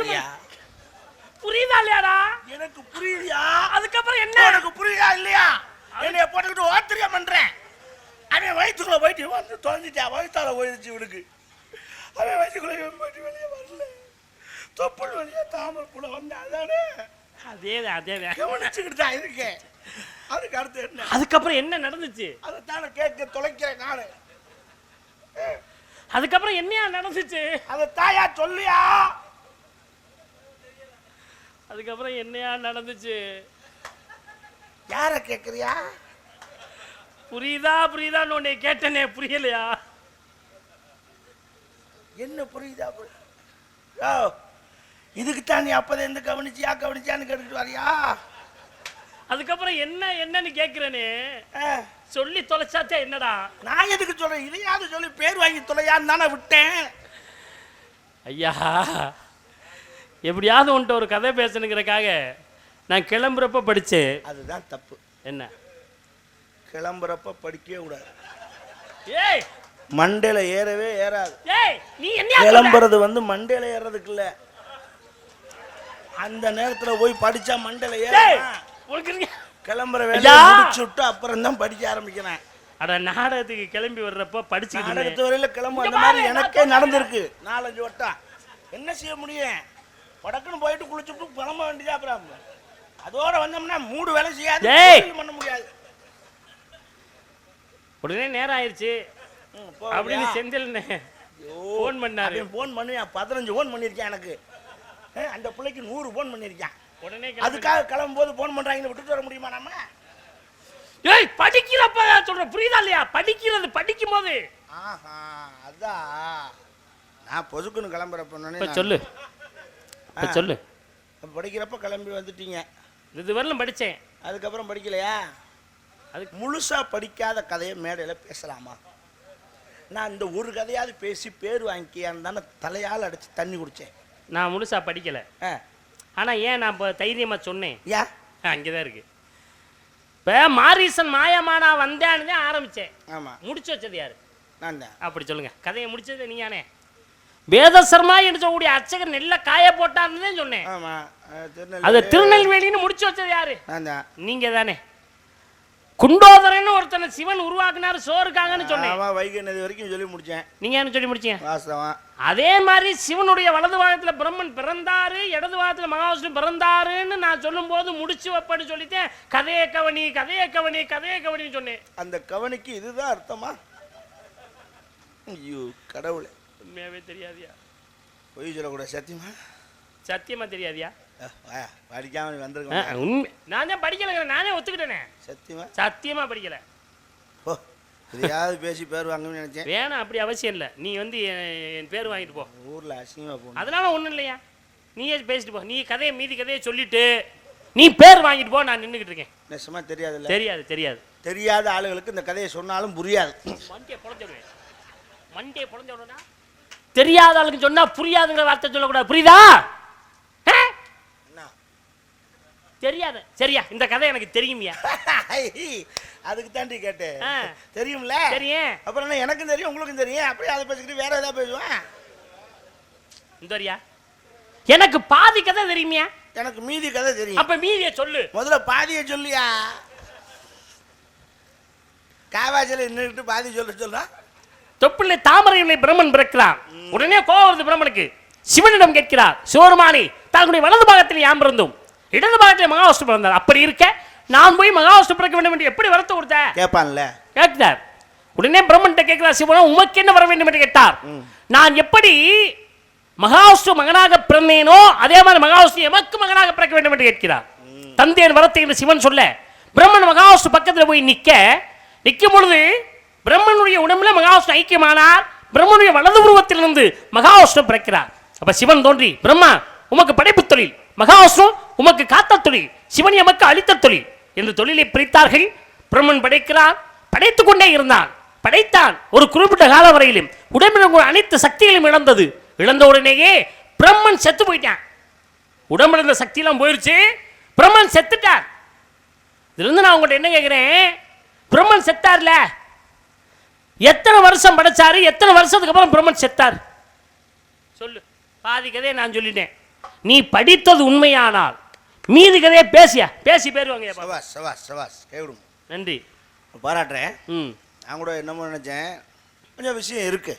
Speaker 4: புரியுதா இல்லையாடா
Speaker 1: எனக்கு புரியுதியா?
Speaker 4: அதுக்கப்புறம் என்ன?
Speaker 1: எனக்கு புரியுதா இல்லையா? என்னைய போட்டுக்கிட்டு ஓத்திரியா பண்றேன். அவன் வயிற்றுக்குள்ள போயிட்டு வந்து தொலைஞ்சிட்டான் வயிற்றால போயிடுச்சு இவனுக்கு அவன் வயிற்றுக்குள்ள போயிட்டு வெளியே வரல. தொப்புள் வழியா தாமரை புல வந்தான் அதானே?
Speaker 4: அதேதான் அதேதான்.
Speaker 1: கவனிச்சுக்கிட்டு தான் இருக்கேன். அதுக்கு அடுத்து என்ன?
Speaker 4: அதுக்கப்புறம் என்ன நடந்துச்சு?
Speaker 1: அதைத்தானே கேட்க தொலைக்கிறேன் நானு.
Speaker 4: அதுக்கப்புறம் என்னையா நடந்துச்சு
Speaker 1: அதை தாயா சொல்லியா?
Speaker 4: அதுக்கப்புறம் என்னையா நடந்துச்சு
Speaker 1: யார கேக்குறியா?
Speaker 4: புரியுதா புரியுதான்னு உன்னை கேட்டனே புரியலையா?
Speaker 1: என்ன புரியுதா புரி- யோ இதுக்கு தான் நீ அப்பதை எந்த கவனிச்சியா கவனிச்சியான்னு கேட்டுட்டு வரியா?
Speaker 4: அதுக்கப்புறம் என்ன என்னன்னு கேக்குறேனே.
Speaker 1: ஆ,
Speaker 4: சொல்லி தொலைச்சாச்சா என்னடா?
Speaker 1: நான் எதுக்கு சொல்றேன்? இதையாவது சொல்லி பேர் வாங்கி தொலையான்னு தானே விட்டேன்.
Speaker 4: ஐயா எப்படியாவது உன்ட்ட ஒரு கதை பேசணுங்கிறக்காக நான் கிளம்புறப்ப படிச்சேன்.
Speaker 1: அதுதான் தப்பு.
Speaker 4: என்ன?
Speaker 1: கிளம்புறப்ப படிக்கவே கூடாது.
Speaker 4: ஏய்!
Speaker 1: மண்டையில ஏறவே ஏறாது.
Speaker 4: ஏய் நீ என்ன
Speaker 1: கிளம்புறது வந்து மண்டையில ஏறதுக்கு இல்ல. அந்த நேரத்துல போய் படிச்சா மண்டையில ஏற
Speaker 4: உனக்கு
Speaker 1: கிளம்புற வேலையை விட்டு அப்புறம் தான் படிக்க ஆரம்பிக்கிறேன்.
Speaker 4: அட நாடகத்துக்கு கிளம்பி வர்றப்ப.
Speaker 1: அடுத்த வரையில கிளம்பு அந்த மாதிரி எனக்கே நடந்திருக்கு. நாலஞ்சு வட்டம். என்ன செய்ய முடியும்? படக்குன்னு போயிட்டு குளிச்சுட்டு கிளம்ப வேண்டியதா அப்புறம்? அதோட வந்தோம்னா மூடு வேலை செய்யாது பண்ண முடியாது.
Speaker 4: உடனே நேரம்
Speaker 1: போ,
Speaker 4: அப்படின்னு. செந்தில் ஃபோன் பண்ணாரு.
Speaker 1: ஃபோன் பண்ணுவேன் பதினஞ்சு ஃபோன் பண்ணியிருக்கேன் எனக்கு. அந்த பிள்ளைக்கு நூறு ஃபோன் பண்ணியிருக்கேன். அதுக்காக கிளம்பும் போது ஃபோன் பண்றாங்கன்னு விட்டுட்டு வர முடியுமா நம்ம?
Speaker 4: ஏய் படிக்கிறப்ப நான் சொல்றேன். புரியுதா இல்லையா? படிக்கிறது படிக்கும் போது
Speaker 1: ஆஹா அதான் நான் பொசுக்குன்னு கிளம்புறப்ப
Speaker 4: சொல்லு. சொல்லு.
Speaker 1: படிக்கிறப்ப கிளம்பி வந்துட்டீங்க.
Speaker 4: இது வரலும் படிச்சேன்.
Speaker 1: அதுக்கப்புறம் படிக்கலையா?
Speaker 4: அதுக்கு
Speaker 1: முழுசா படிக்காத கதையை மேடையில் பேசலாமா? நான் இந்த ஒரு கதையாவது பேசி பேர் வாங்கிக்கியான்னு தானே தலையால் அடிச்சு தண்ணி குடித்தேன்
Speaker 4: நான் முழுசா படிக்கல.
Speaker 1: ஆ.
Speaker 4: ஆனா ஏன் நான் இப்போ தைரியமா சொன்னேன்?
Speaker 1: ஏன்
Speaker 4: அங்கேதான் இருக்கு. இப்போ மாரீசன் மாயமானா வந்தேன்னு தான் ஆரம்பிச்சேன்.
Speaker 1: ஆமாம்
Speaker 4: முடிச்சு வச்சது யாரு?
Speaker 1: நான் தான்.
Speaker 4: அப்படி சொல்லுங்க. கதையை முடிச்சது நீயானே? வேதசர்மா என்று சொல்லக்கூடிய அர்ச்சகர் நெல்ல காய போட்டான்னு தான் சொன்னேன். அது திருநெல்வேலின்னு முடிச்சு வச்சது யாரு?
Speaker 1: தான்.
Speaker 4: நீங்க தானே குண்டோதரன்னு ஒருத்தனை சிவன் உருவாக்குனாரு சோறுக்காங்கன்னு சொன்னேன்.
Speaker 1: வைகை நதி வரைக்கும் சொல்லி முடிச்சேன்.
Speaker 4: நீங்க என்ன சொல்லி முடிச்சீங்க?
Speaker 1: வாஸ்தவம்.
Speaker 4: அதே மாதிரி சிவனுடைய வலது வாதத்துல பிரம்மன் பிறந்தாரு இடது வாதத்துல மகாவிஷ்ணு பிறந்தாருன்னு நான் சொல்லும்போது முடிச்சு வைப்பேன்னு சொல்லிட்டேன். கதையை கவனி கதையை கவனி கதையை கவனின்னு சொன்னேன்.
Speaker 1: அந்த கவனிக்கு இதுதான் அர்த்தமா? ஐயோ கடவுளே.
Speaker 4: உண்மையாவே தெரியாதியா?
Speaker 1: பொய் சொல்லக்கூடாது சத்தியமா?
Speaker 4: சத்தியமா தெரியாதியா?
Speaker 1: படிக்காம நீ
Speaker 4: ஆ,
Speaker 1: வந்திருக்க
Speaker 4: உண்மை நான் தான் படிக்கலைங்க நானே ஒத்துக்கிட்டேனே.
Speaker 1: சத்தியமா?
Speaker 4: சத்தியமா படிக்கல.
Speaker 1: ஓ எதையாவது பேசி பேர் வாங்கணும்னு நினைச்சேன்.
Speaker 4: வேணாம் அப்படி அவசியம் இல்லை. நீ வந்து என் பேர் வாங்கிட்டு போ.
Speaker 1: ஊர்ல அசிங்கமா போகணும்
Speaker 4: அதனால ஒண்ணும் இல்லையா? நீயே பேசிட்டு போ. நீ கதையை மீதி கதையை சொல்லிட்டு நீ பேர் வாங்கிட்டு போ நான் நின்றுக்கிட்டு இருக்கேன்.
Speaker 1: நெசமா தெரியாதுல்ல?
Speaker 4: தெரியாது தெரியாது.
Speaker 1: தெரியாத ஆளுகளுக்கு இந்த கதையை சொன்னாலும் புரியாது.
Speaker 4: மண்டியை பொழந்துடுவேன் மண்டியை பொழந்து விடுனா தெரியாத ஆளுக்கு சொன்னா புரியாதுங்கிற வார்த்தை சொல்லக்கூடாது. புரியுதா? தெரியாது. சரியா? இந்த கதை எனக்கு தெரியுமியா.
Speaker 1: அதுக்கு தாண்டி கேட்டேன். தெரியும்ல?
Speaker 4: தெரியும்.
Speaker 1: அப்புறம் என்ன எனக்கும் தெரியும் உங்களுக்கும் தெரியும். அப்படியே அதை பேசிக்கிட்டு வேற ஏதாவது பேசுவேன்.
Speaker 4: இந்த எனக்கு பாதி கதை தெரியுமியா?
Speaker 1: எனக்கு மீதி கதை தெரியும்.
Speaker 4: அப்ப மீதியை சொல்லு.
Speaker 1: முதல்ல பாதியை சொல்லியா? காவாச்சியில் நின்றுட்டு பாதி சொல்ல சொல்றா?
Speaker 4: தொப்பிள்ளை தாமரையிலே பிரம்மன் பிறக்கிறான் உடனே கோவம் வருது பிரம்மனுக்கு. சிவனிடம் கேட்கிறார் சிவருமானி தங்களுடைய வலது பாகத்தில் யாம் இருந்தோம் இடது பாகத்தில் மகாவிஷ்ணு பிறந்தார். அப்படி இருக்க நான் போய் மகாவிஷ்ணு பிறக்க வேண்டும் என்று எப்படி வரத்து கொடுத்த?
Speaker 1: கேட்பான்ல
Speaker 4: கேட்கிறார் உடனே பிரம்மன்கிட்ட கேட்கிறார் சிவனா உமக்கு என்ன வர வேண்டும்? என்று கேட்டார். நான் எப்படி மகாவிஷ்ணு மகனாக பிறந்தேனோ அதே மாதிரி மகாவிஷ்ணு எமக்கு மகனாக பிறக்க வேண்டும்? என்று கேட்கிறார். தந்தேன் வரத்தை என்று சிவன் சொல்ல பிரம்மன் மகாவிஷ்ணு பக்கத்தில் போய் நிற்க நிற்கும் பொழுது பிரம்மனுடைய உடம்புல மகாவிஷ்ணு ஐக்கியமானார் பிரம்மனுடைய வலது உருவத்திலிருந்து மகாவிஷ்ணு பிறக்கிறார். அப்ப சிவன் தோன்றி பிரம்மா உமக்கு படைப்பு தொழில் மகாவிஷ்ணு உமக்கு காத்த தொழில் சிவன் எமக்கு அளித்த தொழில் இந்த தொழிலை பிரித்தார்கள். பிரம்மன் படைக்கிறான் படைத்துக் கொண்டே இருந்தான். படைத்தான். ஒரு குறிப்பிட்ட கால வரையிலும் உடம்பில் அனைத்து சக்திகளையும் இழந்தது. இழந்த உடனேயே பிரம்மன் செத்து போயிட்டான். உடம்புல இருந்த சக்தியெல்லாம் போயிடுச்சு பிரம்மன் செத்துட்டார் இதுலேருந்து நான் உங்கள்கிட்ட என்ன கேட்குறேன்? பிரம்மன் செத்தார்ல? எத்தனை வருஷம் படைச்சாரு? எத்தனை வருஷத்துக்கு அப்புறம் பிரம்மன் செத்தார்? சொல்லு. பாதி கதையை நான் சொல்லிட்டேன். நீ படித்தது உண்மையானால் மீதி கதையை பேசியா? பேசி பேருவாங்க
Speaker 1: சவாஸ் சவாஸ் சவாஸ் கைவிடும்
Speaker 4: நன்றி.
Speaker 1: பாராட்டுறேன்.
Speaker 4: ம்.
Speaker 1: நான் கூட என்னமோ நினைச்சேன். கொஞ்சம் விஷயம் இருக்கு.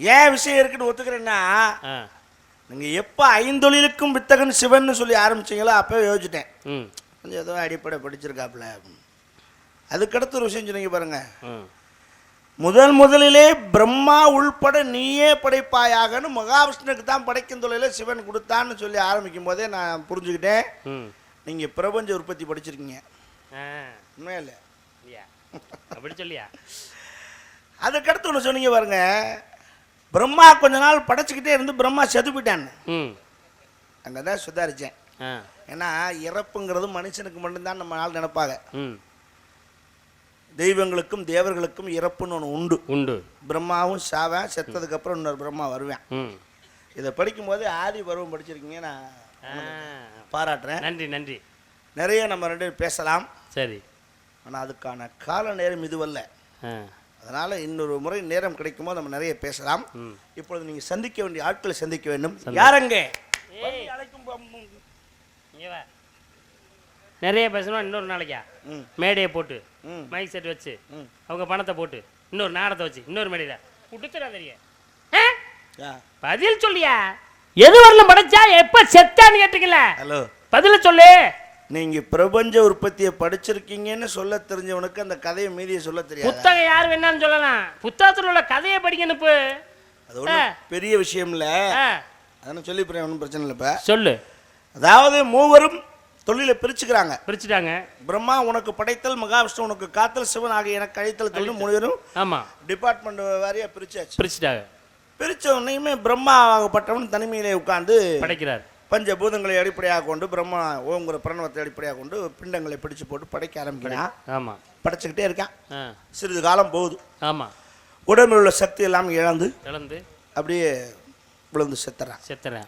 Speaker 1: ஏன் விஷயம் இருக்குன்னு ஒத்துக்கிறேன்னா
Speaker 4: ஆ.
Speaker 1: நீங்க எப்போ ஐந்தொழிலுக்கும் வித்தகன் சிவன் சொல்லி ஆரம்பிச்சீங்களோ அப்போ யோசிச்சிட்டேன். கொஞ்சம் ஏதோ அடிப்படை படிச்சிருக்காப்புல. அதுக்கடுத்து ஒரு விஷயம் சொன்னீங்க பாருங்க.
Speaker 4: ம்
Speaker 1: முதல் முதலிலே பிரம்மா உள்பட நீயே படைப்பாயாகன்னு மகாவிஷ்ணுக்கு தான் படைக்கும் தொழில சிவன் கொடுத்தான்னு சொல்லி ஆரம்பிக்கும் போதே நான் புரிஞ்சுக்கிட்டேன். நீங்கள் பிரபஞ்ச உற்பத்தி படிச்சிருக்கீங்க.
Speaker 4: ஆ.
Speaker 1: உண்மையா இல்லை
Speaker 4: இல்லையா அப்படி சொல்லியா?
Speaker 1: அதுக்கடுத்து ஒன்று சொன்னீங்க பாருங்க. பிரம்மா கொஞ்ச நாள் படைச்சிக்கிட்டே இருந்து பிரம்மா செத்து போயிட்டான்னு அங்கே தான் சுதாரித்தேன் ஏன்னா இறப்புங்கிறது மனுஷனுக்கு மட்டும்தான் நம்ம நாள் நினைப்பாங்க தெய்வங்களுக்கும் தேவர்களுக்கும் இறப்புன்னு ஒன்று உண்டு.
Speaker 4: உண்டு.
Speaker 1: பிரம்மாவும் சாவேன் செத்ததுக்கப்புறம் இன்னொரு பிரம்மா வருவேன். இதை படிக்கும்போது ஆதி பருவம் படிச்சிருக்கீங்க நான் பாராட்டுறேன்.
Speaker 4: நன்றி நன்றி.
Speaker 1: நிறைய நம்ம ரெண்டு பேரும் பேசலாம்.
Speaker 4: சரி.
Speaker 1: ஆனால் அதுக்கான கால நேரம் இதுவல்ல. அதனால் இன்னொரு முறை நேரம் கிடைக்கும்போது நம்ம நிறைய பேசலாம். இப்பொழுது நீங்கள் சந்திக்க வேண்டிய ஆட்களை சந்திக்க வேண்டும். யாரங்க.
Speaker 4: நிறைய பேசணும் இன்னொரு நாளைக்கா.
Speaker 1: ம்.
Speaker 4: மேடையை போட்டு. மைக் செட் வச்சு.
Speaker 1: ம்.
Speaker 4: அவங்க பணத்தை போட்டு. இன்னொரு நாடத்தை வச்சு. இன்னொரு மேடையில். கொடுத்துடா தெரியும்?
Speaker 1: யா.
Speaker 4: பதில் சொல்லியா? எது வரலும் படைச்சா? எப்ப செத்தான்னு கேட்டுக்கல
Speaker 1: ஹலோ.
Speaker 4: பதில சொல்லு.
Speaker 1: நீங்க பிரபஞ்ச உற்பத்தியை படிச்சிருக்கீங்கன்னு சொல்ல தெரிஞ்சவனுக்கு அந்த கதையை மீதியை சொல்ல தெரியாது?
Speaker 4: புத்தகம் யார் வேணான்னு சொல்லலாம். புத்தகத்தில் உள்ள கதையை படிக்கணும் இப்போ
Speaker 1: அது ஒன்றும் பெரிய விஷயம் இல்லை அதனால் சொல்லிப்புறேன் ஒன்றும் பிரச்சனை இல்லை இப்போ.
Speaker 4: சொல்லு.
Speaker 1: அதாவது மூவரும் தொழிலை பிரிச்சுக்கிறாங்க.
Speaker 4: பிரிச்சுட்டாங்க.
Speaker 1: பிரம்மா உனக்கு படைத்தல் மகாவிஷ்ணு உனக்கு காத்தல் சிவன் ஆகிய எனக்கு அழைத்தல் தொழில் பேரும்
Speaker 4: ஆமா.
Speaker 1: டிபார்ட்மெண்ட் வாரியாக பிரிச்சாச்சு.
Speaker 4: பிரிச்சுட்டாங்க.
Speaker 1: பிரிச்ச உடனேயுமே பிரம்மா ஆகப்பட்டவன் தனிமையிலே உட்கார்ந்து
Speaker 4: படைக்கிறார்.
Speaker 1: பஞ்சபூதங்களை அடிப்படையாக கொண்டு பிரம்மா ஓங்குற பிரணவத்தை அடிப்படையாக கொண்டு பிண்டங்களை பிடிச்சு போட்டு படைக்க ஆரம்பிக்கிறான்.
Speaker 4: ஆமா.
Speaker 1: படைச்சுக்கிட்டே இருக்கான். சிறிது காலம் போகுது.
Speaker 4: ஆமா.
Speaker 1: உடம்பில் உள்ள சக்தி எல்லாம் இழந்து
Speaker 4: இழந்து
Speaker 1: அப்படியே விழுந்து செத்துறான்.
Speaker 4: செத்துறேன்.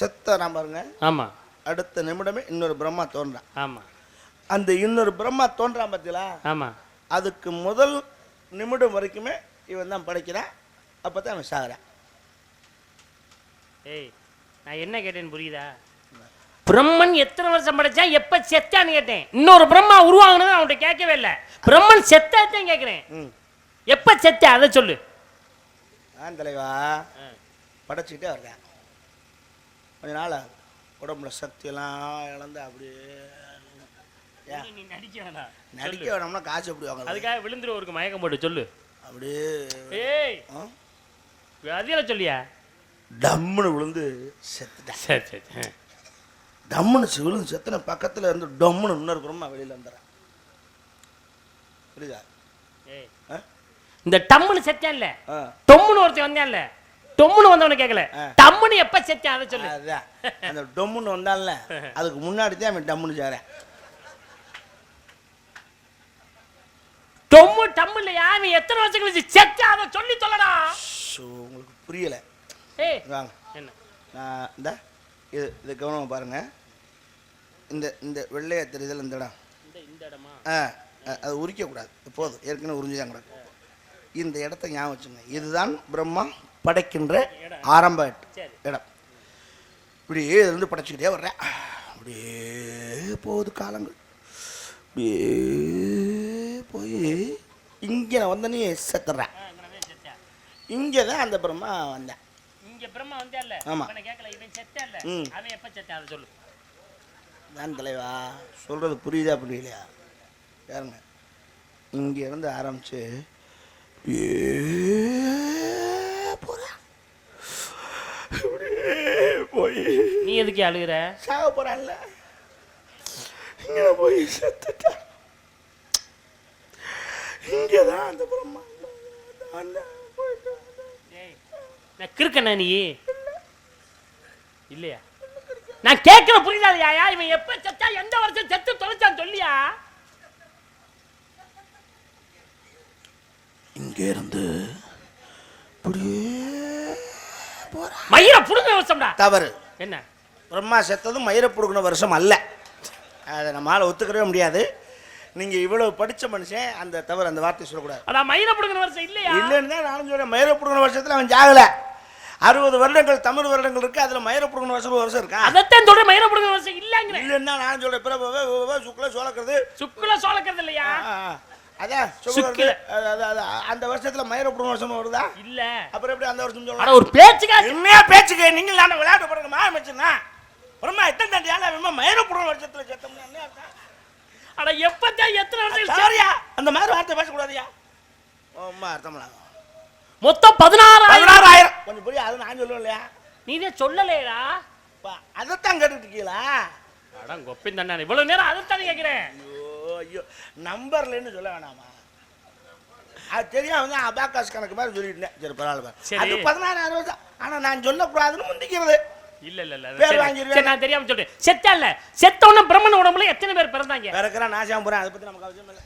Speaker 1: செத்தறான் பாருங்க.
Speaker 4: ஆமா.
Speaker 1: அடுத்த நிமிடமே இன்னொரு பிரம்மா தோன்றான்
Speaker 4: ஆமா.
Speaker 1: அந்த இன்னொரு பிரம்மா தோன்றான் பார்த்தீங்களா
Speaker 4: ஆமா.
Speaker 1: அதுக்கு முதல் நிமிடம் வரைக்குமே இவன் தான் படைக்கிறான். அப்போ தான் அவன் சாகுறான்.
Speaker 4: ஏய் நான் என்ன கேட்டேன்னு புரியுதா? பிரம்மன் எத்தனை வருஷம் படைச்சான்? எப்ப செத்தான்னு கேட்டேன். இன்னொரு பிரம்மா உருவாங்கினது அவன்கிட்ட கேட்கவே இல்லை. பிரம்மன் செத்தாத்தான் கேட்கிறேன்.
Speaker 1: ம்.
Speaker 4: எப்ப செத்த? அதை சொல்லு.
Speaker 1: ஆ தலைவா. படைச்சிக்கிட்டே வர்றேன். கொஞ்ச நாள் ஆகுது. உடம்புல சக்தியெல்லாம் இழந்து அப்படியே
Speaker 4: நீ நடிக்க வேணாம்.
Speaker 1: நடிக்க வேணாம்னா காசு எப்படி வாங்குறது?
Speaker 4: அதுக்காக விழுந்துருவருக்கு மயக்கம் போட்டு சொல்லு.
Speaker 1: அப்படியே
Speaker 4: ஏய்? அதில சொல்லியா?
Speaker 1: டம்முன்னு விழுந்து செத்துட்டேன்.
Speaker 4: சரி சரி
Speaker 1: டம்முன்னு விழுந்து செத்துன பக்கத்தில் இருந்து டம்முன்னு இன்னொரு குரமா வெளியில் வந்துடுறேன். புரியுதா?
Speaker 4: ஏய்? இந்த டம்முன்னு செத்தான்ல. டொம்முன்னு ஒருத்தன் வந்தான்ல. டொம்முன்னு வந்தவன கேட்கல. டம்முன்னு எப்ப செத்தான் அதை சொல்லு.
Speaker 1: அந்த டொம்முன்னு வந்தான்ல அதுக்கு முன்னாடி தான் அவன் டம்முன்னு சேரேன்.
Speaker 4: டொம்மு டம்மு இல்லையா? நீ எத்தனை வருஷம் கழிச்சு செத்த அதை சொல்லி சொல்லடா.
Speaker 1: உங்களுக்கு புரியலை.
Speaker 4: ஏய்
Speaker 1: வாங்க.
Speaker 4: என்ன?
Speaker 1: நான் இந்த இது இது கவனமாக பாருங்க. இந்த இந்த வெள்ளையா தெரியுதுல இந்த இடம்.
Speaker 4: இந்த இந்த இடமா?
Speaker 1: ஆ அது உரிக்கக்கூடாது. போதும். ஏற்கனவே உறிஞ்சி தான் கிடக்கும் இந்த இடத்த ஞாபகம் வச்சுங்க இதுதான் பிரம்மா படைக்கின்ற ஆரம்ப. இடம். இப்படியே இருந்து படைச்சிக்கிட்டே வர்றேன். அப்படியே போகுது காலங்கள். அப்படியே போய் இங்கே நான் வந்தனே செத்துறேன். இங்கே தான் அந்த பிரம்மா வந்தேன்.
Speaker 4: இங்க பிரம்மா வந்தான்ல
Speaker 1: ஆமா.
Speaker 4: அவனை கேட்கல இவன் செத்தான்ல. அவன் எப்ப செத்தான்? அதை சொல்லு.
Speaker 1: நான் தலைவா சொல்கிறது புரியுதா புரியலையா? யாருங்க இங்கே இருந்து ஆரம்பிச்சு போகிறேன் போய்.
Speaker 4: நீ எதுக்கு அழுகுற?
Speaker 1: சாக போகிறான்ல இங்கே போய் செத்துட்டேன் இங்கே தான் அந்த பிரம்மா.
Speaker 4: நான் கிறுக்கண்ணா நீ? இல்லையா? நான் கேட்கிற புரியுதாயா இவன் எப்ப செத்தா எந்த வருஷம் செத்து தொலைச்சான் சொல்லியா?
Speaker 1: இங்கே இருந்து இப்படியே
Speaker 4: மயிர புடுங்க வருஷம்டா.
Speaker 1: தவறு.
Speaker 4: என்ன?
Speaker 1: பிரம்மா செத்ததும் மயிரை பிடுக்கின வருஷம் அல்ல. அதை நம்மளால் ஒத்துக்கவே முடியாது. நீங்கள் இவ்வளோ படித்த மனுஷன் அந்த தவறு அந்த வார்த்தை சொல்லக்கூடாது.
Speaker 4: அடா மயிர புடுங்கிற வருஷம் இல்லையா?
Speaker 1: இல்லைன்னு தான் நானும் சொல்கிறேன் மயிரை பிடுக்கின வருஷத்தில் அவன் ஜாகலை. அறுபது வருடங்கள் தமிழ் வருடங்கள் இருக்குது அதில் மயிரை பிடுக்கின வருஷம் ஒரு வருஷம் இருக்கா?
Speaker 4: அதைத்தான் சொல்றேன் மயிர புடுங்கிற வருஷம் இல்லைங்கிற.
Speaker 1: இல்லைன்னு தான் நானும் சொல்கிறேன் பிறகு சுக்ல சோழக்கிறது
Speaker 4: சுக்குல சோளக்கிறது. இல்லையா?
Speaker 1: அதான்
Speaker 4: சுக்கில.
Speaker 1: அந்த வருஷத்தில் மயிரை வருஷம் வருதா?
Speaker 4: இல்ல.
Speaker 1: அப்புறம் எப்படி அந்த வருஷம் சொல்லலாம்
Speaker 4: ஒரு பேச்சுக்கா
Speaker 1: என்னையா பேச்சுக்கு நீங்கள் நான் விளையாட்டு போடுறது மாமிச்சுன்னா பிரம்மா எத்தனை தாண்டியால அவன் மயிரை பிடுங்கின வருஷத்தில் செத்தோம்னா என்ன?
Speaker 4: அட எப்பத்தான் எத்தனை வருஷம்
Speaker 1: சாரியா அந்த மாதிரி வார்த்தை பேசக்கூடாதுயா? அம்மா அர்த்தம்லாம்
Speaker 4: மொத்தம் பதினாறாயிரம்.
Speaker 1: பதினாறாயிரம். கொஞ்சம் புரிய அது நான் சொல்லுவேன் இல்லையா?
Speaker 4: நீதே சொல்லலையடா.
Speaker 1: அப்பா, அதைத்தான் கேட்டுட்டு இருக்கீங்களா?
Speaker 4: அட கொப்பின் தண்ணா இவ்வளவு நேரம் அதைத்தானே கேட்கிறேன்
Speaker 1: ஐயோ நம்பர்லன்னு சொல்ல வேணாமா? அது தெரியும் வந்து அபாக்காஸ் கணக்கு மாதிரி சொல்லிட்டு இருந்தேன் சரி பரவாயில்ல. அது பதினாறாயிரம் தான். ஆனால் நான் சொல்லக்கூடாதுன்னு முந்திக்கிறது.
Speaker 4: இல்ல இல்ல இல்ல
Speaker 1: பேர்.
Speaker 4: சரி. நான் தெரியாம சொல்றேன். செத்தா இல்ல? செத்த உடனே பிரம்மன் உடம்புல எத்தனை பேர் பிறந்தாங்க?
Speaker 1: பிறக்கிறேன் நாசாம போகிறேன் அதை பற்றி நமக்கு அவசியம் இல்லை.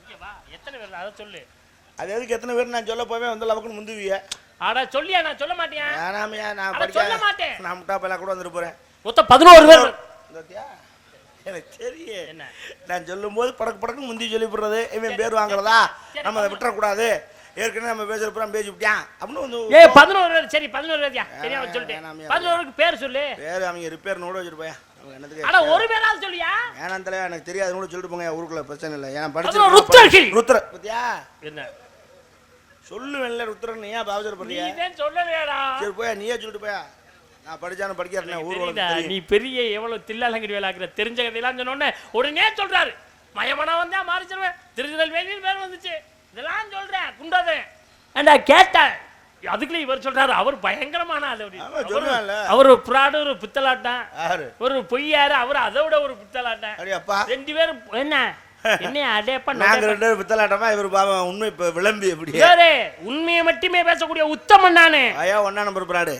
Speaker 4: இங்க வா. எத்தனை பேர்? அதை சொல்லு.
Speaker 1: அது எதுக்கு எத்தனை பேர் நான் சொல்ல போவே வந்து லவக்குன்னு முந்துவிய.
Speaker 4: அட சொல்லியா? நான் சொல்ல மாட்டேன்
Speaker 1: நான் படிக்க
Speaker 4: சொல்ல மாட்டேன்.
Speaker 1: நான் முட்டா பையலா கூட வந்துட்டு போகிறேன்
Speaker 4: மொத்தம் பதினோரு பேர்?
Speaker 1: எனக்கு தெரியும்
Speaker 4: என்ன?
Speaker 1: நான் சொல்லும்போது படக்கு படக்கு முந்தி சொல்லி போடுறது இவன் பேர் வாங்குறதா? நம்ம அதை விட்டுறக்கூடாது. ஏற்கனவே நம்ம பேசுற புறம் பேசி விட்டான். அப்படின்னு வந்து
Speaker 4: ஏய் பதினோரு பேர் சரி பதினோரு
Speaker 1: வேணாம்,
Speaker 4: சொல்லிட்டேன் பதினோருக்கு பேர் சொல்லு.
Speaker 1: பேர் அவங்க ரிப்பேர் நோட வச்சிருப்பேன்
Speaker 4: அட ஒரு பேராவது சொல்லியா?
Speaker 1: வேணாம் தலைவா எனக்கு தெரியாது. கூட சொல்லிட்டு போங்க ஊருக்குள்ள பிரச்சனை இல்லை. ஏன்
Speaker 4: அதுல ருத்ரகிரி.
Speaker 1: படிச்சு ருத்ர பத்தியா?
Speaker 4: என்ன?
Speaker 1: சொல்லுவேன்ல ருத்ரன் ஏன் பாவச்சர்
Speaker 4: தான் சொல்லலையாடா.
Speaker 1: சரி போயா நீயே சொல்லிட்டு போயா. நான் படிச்சானு படிக்கிறேன் ஊர்
Speaker 4: நீ. பெரிய எவ்வளவு தில்லாலங்கடி வேலாக்குற தெரிஞ்ச கதையெல்லாம் சொன்னோடனே உடனே சொல்றாரு. மயமனா வந்தா மாறிச்சிருவேன். திருநெல்வேலின்னு பேர் வந்துச்சு. இதெல்லாம் சொல்றேன் குண்டாதே ஏண்டா கேட்டேன் அதுக்குள்ள இவர் சொல்றாரு அவர் பயங்கரமான. அவரு- ஒரு பிராடு ஒரு பித்தலாட்டம். ஒரு பொய்யாரு அவர் அதை விட ஒரு பித்தலாட்டம். ரெண்டு பேரும் என்ன? என்ன அடேப்பா
Speaker 1: நாங்க ரெண்டு பேரும் பித்தலாட்டமா இவர் பாவம் உண்மை இப்ப விளம்பி எப்படி?
Speaker 4: இவரே உண்மையை மட்டுமே பேசக்கூடிய உத்தமன் நானு.
Speaker 1: ஒன்னா நம்பர் பிராடு.